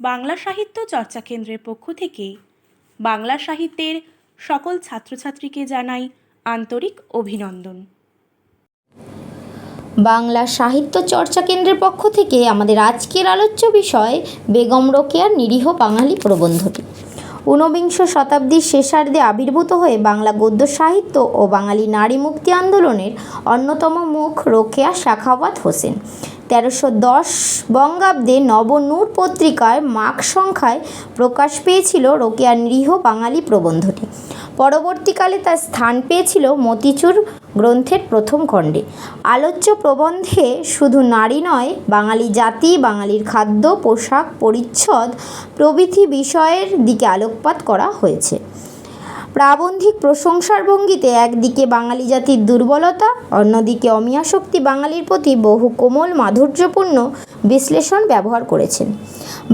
বাংলা সাহিত্য চর্চা কেন্দ্রের পক্ষ থেকে বাংলা সাহিত্যের সকল ছাত্রছাত্রীকে জানাই আন্তরিক অভিনন্দন। বাংলা সাহিত্য চর্চা কেন্দ্রের পক্ষ থেকে আমাদের আজকের আলোচ্য বিষয়, বেগম রোকেয়ার নিরীহ বাঙালি প্রবন্ধটি। ঊনবিংশ শতাব্দীর শেষার্ধে আবির্ভূত হয়ে বাংলা গদ্য সাহিত্য ও বাঙালি নারী মুক্তি আন্দোলনের অন্যতম মুখ রোকেয়া শাখাওয়াত হোসেন। তেরোশো দশ বঙ্গাব্দে নবনূর পত্রিকায় মাঘ সংখ্যায় প্রকাশ পেয়েছিল রোকেয়ার নিরীহ বাঙালি প্রবন্ধটি। পরবর্তীকালে তার স্থান পেয়েছিল মতিচুর গ্রন্থের প্রথম খণ্ডে। আলোচ্য প্রবন্ধে শুধু নারী নয়, বাঙালি জাতি, বাঙালির খাদ্য, পোশাক, পরিচ্ছদ প্রভৃতি বিষয়ের দিকে আলোকপাত করা হয়েছে। প্রাবন্ধিক প্রশংসার ভঙ্গিতে একদিকে বাঙালি জাতির দুর্বলতা, অন্যদিকে অমিয়াশক্তি বাঙালির প্রতি বহু কোমল মাধুর্যপূর্ণ বিশ্লেষণ ব্যবহার করেছেন।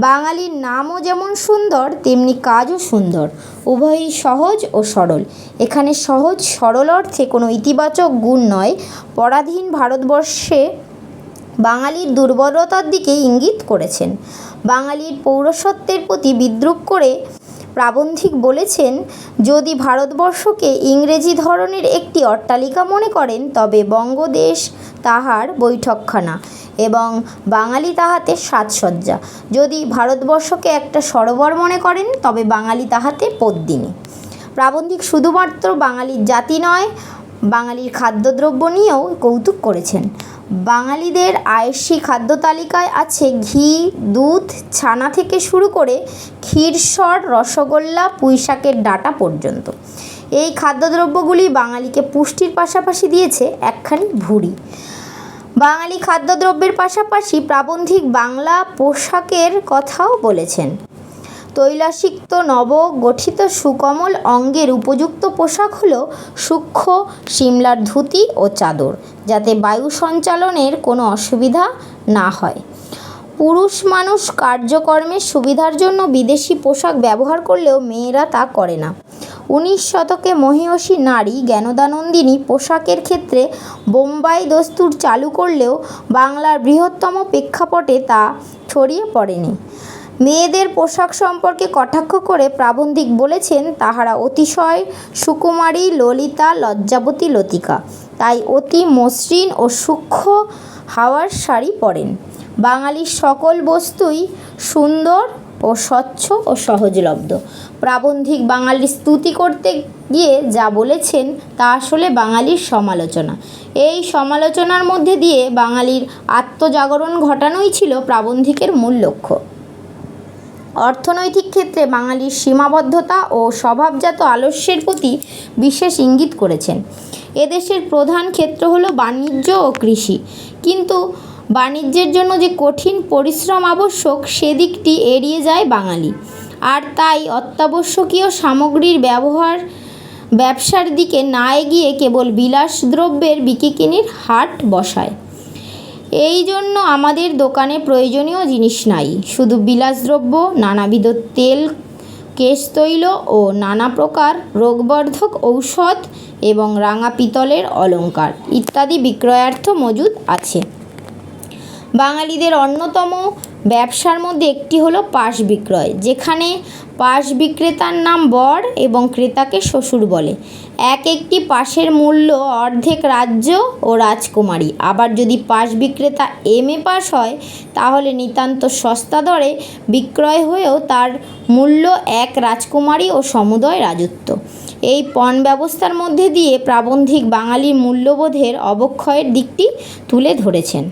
বাঙালির নামও যেমন সুন্দর, তেমনি কাজও সুন্দর, উভয়ই সহজ ও সরল। এখানে সহজ, সরল অর্থে কোনো ইতিবাচক গুণ নয়, পরাধীন ভারতবর্ষে বাঙালির দুর্বলতার দিকে ইঙ্গিত করেছেন। বাঙালির পৌরসত্বের প্রতি বিদ্রুপ করে প্রাবন্ধিক বলেছেন, যদি ভারতবর্ষকে ইংরেজি ধরনের একটি অট্টালিকা মনে করেন, তবে বঙ্গদেশ তাহার বৈঠকখানা এবং বাঙালি তাহাতে সাজসজ্জা। যদি ভারতবর্ষকে একটা সরোবর মনে করেন, তবে বাঙালি তাহাতে পদ্মিনী। প্রাবন্ধিক শুধুমাত্র বাঙালির জাতি নয়, বাঙালির খাদ্যদ্রব্য নিয়েও কৌতুক করেছেন। বাঙালিদের আয়েসি খাদ্য তালিকায় আছে ঘি, দুধ, ছানা থেকে শুরু করে ক্ষীরসর রসগোল্লা পুঁইশাকের ডাঁটা পর্যন্ত। এই খাদ্যদ্রব্যগুলি বাঙালিকে পুষ্টির পাশাপাশি দিয়েছে একখানি ভুঁড়ি। বাঙালি খাদ্যদ্রব্যের পাশাপাশি প্রাবন্ধিক বাংলা পোশাকের কথাও বলেছেন। তৈলাসিক্ত নব গঠিত সুকমল অঙ্গের উপযুক্ত পোশাক হল সূক্ষ্ম সিমলার ধুতি ও চাদর, যাতে বায়ু সঞ্চালনের কোনো অসুবিধা না হয়। পুরুষ মানুষ কার্যকর্মের সুবিধার জন্য বিদেশি পোশাক ব্যবহার করলেও মেয়েরা তা করে না। উনিশ শতকে মহিয়সী নারী জ্ঞানদানন্দিনী পোশাকের ক্ষেত্রে বোম্বাই দস্তুর চালু করলেও বাংলার বৃহত্তম প্রেক্ষাপটে তা ছড়িয়ে পড়েনি। মেয়েদের পোশাক সম্পর্কে কটাক্ষ করে প্রাবন্ধিক বলেছেন, তাহারা অতিশয় সুকুমারী, ললিতা, লজ্জাবতী লতিকা। তাই অতি মসৃণ ও সূক্ষ্ম হাওয়ার শাড়ি পরেন। বাঙালির সকল বস্তুই সুন্দর ও স্বচ্ছ ও সহজলব্ধ প্রাবন্ধিক বাঙালির স্তুতি করতে গিয়ে যা বলেছেন তা আসলে বাঙালির সমালোচনা। এই সমালোচনার মধ্যে দিয়ে বাঙালির আত্মজাগরণ ঘটানোই ছিল প্রাবন্ধিকের মূল লক্ষ্য। অর্থনৈতিক ক্ষেত্রে বাঙালির সীমাবদ্ধতা ও স্বভাবজাত আলস্যের প্রতি বিশেষ ইঙ্গিত করেছেন। এদেশের প্রধান ক্ষেত্র হলো বাণিজ্য ও কৃষি। কিন্তু বাণিজ্যের জন্য যে কঠিন পরিশ্রম আবশ্যক সেদিকটি এড়িয়ে যায় বাঙালি। আর তাই অত্যাবশ্যকীয় সামগ্রীর ব্যবহার ব্যবসার দিকে না এগিয়ে কেবল বিলাসদ্রব্যের বিকিকিনির হাট বসায়। এই জন্য আমাদের দোকানে প্রয়োজনীয় জিনিস নাই। শুধু বিলাসদ্রব্য নানাবিধ তেল কেশতৈল ও নানা প্রকার রোগবর্ধক ঔষধ এবং রাঙা পিতলের অলংকার ইত্যাদি বিক্রয়ার্থ মজুদ আছে। বাঙালিদের অন্যতম ব্যবসার মধ্যে একটি হলো পাশ বিক্রয়, যেখানে পাশ বিক্রেতার নাম বর এবং ক্রেতাকে শ্বশুর বলে। এক একটি পাশের মূল্য অর্ধেক রাজ্য ও রাজকুমারী। আবার যদি পাশ বিক্রেতা এম এ পাস হয়, তাহলে নিতান্ত সস্তা দরে বিক্রয় হয়েও তার মূল্য এক রাজকুমারী ও সমুদয় রাজত্ব। এই পণ ব্যবস্থার মধ্যে দিয়ে প্রাবন্ধিক বাঙালির মূল্যবোধের অবক্ষয়ের দিকটি তুলে ধরেছেন।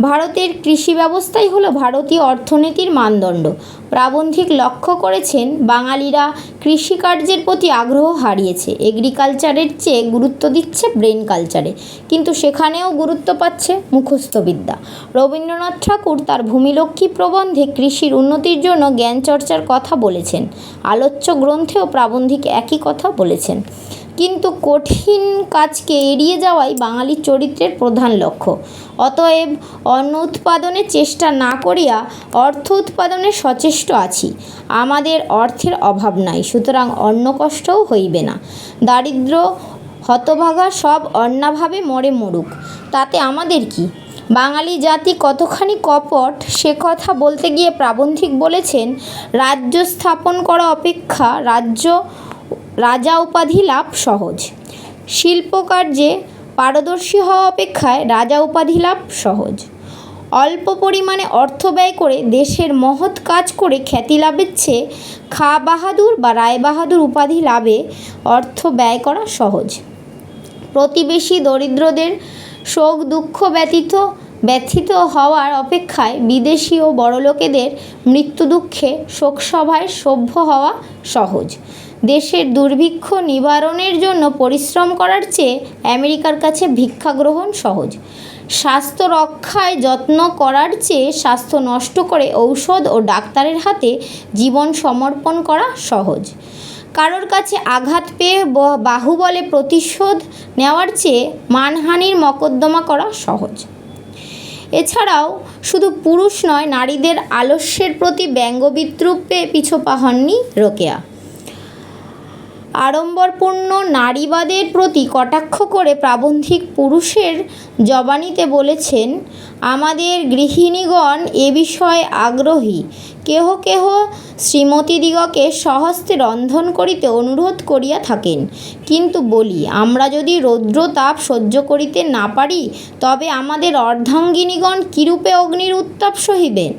ভারতের কৃষি ব্যবস্থাই হলো ভারতীয় অর্থনীতির মানদণ্ড। প্রাবন্ধিক লক্ষ্য করেছেন বাঙালিরা কৃষিকার্যের প্রতি আগ্রহ হারিয়েছে। এগ্রিকালচারের চেয়ে গুরুত্ব দিচ্ছে ব্রেন কালচারে। কিন্তু সেখানেও গুরুত্ব পাচ্ছে মুখস্থবিদ্যা। রবীন্দ্রনাথ ঠাকুর তার ভূমিলক্ষ্মী প্রবন্ধে কৃষির উন্নতির জন্য জ্ঞান চর্চার কথা বলেছেন। আলোচ্য গ্রন্থেও প্রাবন্ধিক একই কথা বলেছেন। কিন্তু কঠিন কাজকে এড়িয়ে যাওয়াই বাঙালির চরিত্রের প্রধান লক্ষ্য। অতএব অন্ন উৎপাদনের চেষ্টা না করিয়া অর্থ উৎপাদনে সচেষ্ট আছি। আমাদের অর্থের অভাব নাই, সুতরাং অন্ন কষ্টও হইবে না। দারিদ্র হতভাগা সব অন্নাভাবে মরে মরুক। তাতে আমাদের কি? বাঙালি জাতি কতখানি কপট, সে কথা বলতে গিয়ে প্রাবন্ধিক বলেছেন, রাজ্য স্থাপন করা অপেক্ষা রাজ্য রাজা উপাধি লাভ সহজ। শিল্পকার্যে পারদর্শী হওয়া অপেক্ষায় রাজা উপাধি লাভ সহজ। অল্প পরিমাণে অর্থ ব্যয় করে দেশের মহৎ কাজ করে খ্যাতি লাভের চেয়ে খা বাহাদুর বা রায় বাহাদুর উপাধি লাভে অর্থ ব্যয় করা সহজ। প্রতিবেশী দরিদ্রদের শোক দুঃখ ব্যতীত, ব্যথিত হওয়ার অপেক্ষায় বিদেশি ও বড়লোকেদের মৃত্যু দুঃখে শোকসভায় সভ্য হওয়া সহজ। দেশের দুর্ভিক্ষ নিবারণের জন্য পরিশ্রম করার চেয়ে আমেরিকার কাছে ভিক্ষা গ্রহণ সহজ। স্বাস্থ্য রক্ষায় যত্ন করার চেয়ে স্বাস্থ্য নষ্ট করে ঔষধ ও ডাক্তারের হাতে জীবন সমর্পণ করা সহজ। কারোর কাছে আঘাত পেয়ে বাহুবলে প্রতিশোধ নেওয়ার চেয়ে মানহানির মকদ্দমা করা সহজ। এছাড়াও শুধু পুরুষ নয়, নারীদের আলস্যের প্রতি ব্যঙ্গ বিদ্রুপে পিছোপা হননি রোকেয়া। আড়ম্বরপূর্ণ নারীবাদের প্রতি কটাক্ষ করে প্রাবন্ধিক পুরুষের জবানিতে বলেছেন, আমাদের গৃহিণীগণ এ বিষয়ে আগ্রহী। কেহ কেহ শ্রীমতীদিগকে স্বহস্তে রন্ধন করিতে অনুরোধ করিয়া থাকেন। কিন্তু বলি, আমরা যদি রৌদ্র তাপ সহ্য করিতে না পারি, তবে আমাদের অর্ধাঙ্গিনীগণ কিরূপে অগ্নির উত্তাপ সহিবেন?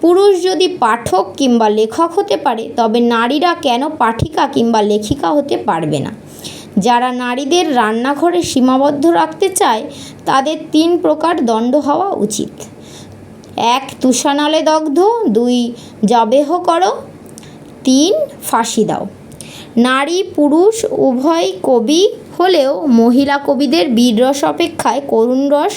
পুরুষ যদি পাঠক কিংবা লেখক হতে পারে, তবে নারীরা কেন পাঠিকা কিংবা লেখিকা হতে পারবে না? যারা নারীদের রান্নাঘরে সীমাবদ্ধ রাখতে চায়, তাদের তিন প্রকার দণ্ড হওয়া উচিত। এক, তুষানালে দগ্ধ, দুই, জবেহ করো, তিন, ফাঁসি দাও। নারী, পুরুষ, উভয় কবি হলেও মহিলা কবিদের বীররস অপেক্ষায় করুণ রস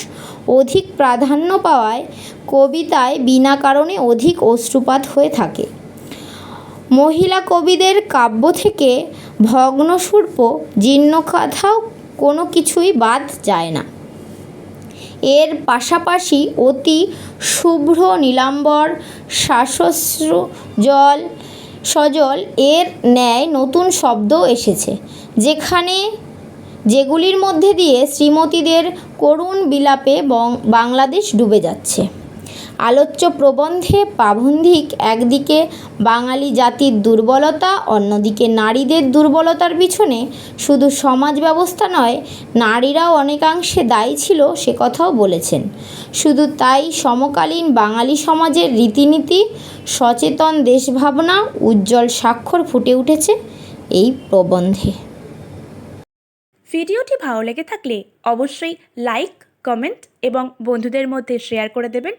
অধিক প্রাধান্য পাওয়ায় কবিতায় বিনা কারণে অধিক অশ্রুপাত হয়ে থাকে। মহিলা কবিদের কাব্য থেকে ভগ্নসূর্প জীর্ণকাথাও কোনো কিছুই বাদ যায় না। এর পাশাপাশি অতি শুভ্র নীলাম্বর শ্বাসশ্রু জল, সজল এর ন্যায় নতুন শব্দও এসেছে, যেখানে যেগুলির মধ্যে দিয়ে শ্রীমতীদের করুণ বিলাপে বাংলাদেশ ডুবে যাচ্ছে। আলোচ্য প্রবন্ধে প্রাবন্ধিক একদিকে বাঙালি জাতির দুর্বলতা, অন্যদিকে নারীদের দুর্বলতার পিছনে শুধু সমাজ ব্যবস্থা নয়, নারীরাও অনেকাংশে দায়ী ছিল সে কথাও বলেছেন। শুধু তাই সমকালীন বাঙালি সমাজের রীতিনীতি, সচেতন দেশভাবনা, উজ্জ্বল স্বাক্ষর ফুটে উঠেছে এই প্রবন্ধে। ভিডিওটি ভালো লেগে থাকলে অবশ্যই লাইক, কমেন্ট এবং বন্ধুদের মধ্যে শেয়ার করে দেবেন।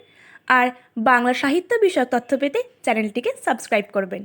আর বাংলা সাহিত্য বিষয়ক তথ্য পেতে চ্যানেলটিকে সাবস্ক্রাইব করবেন।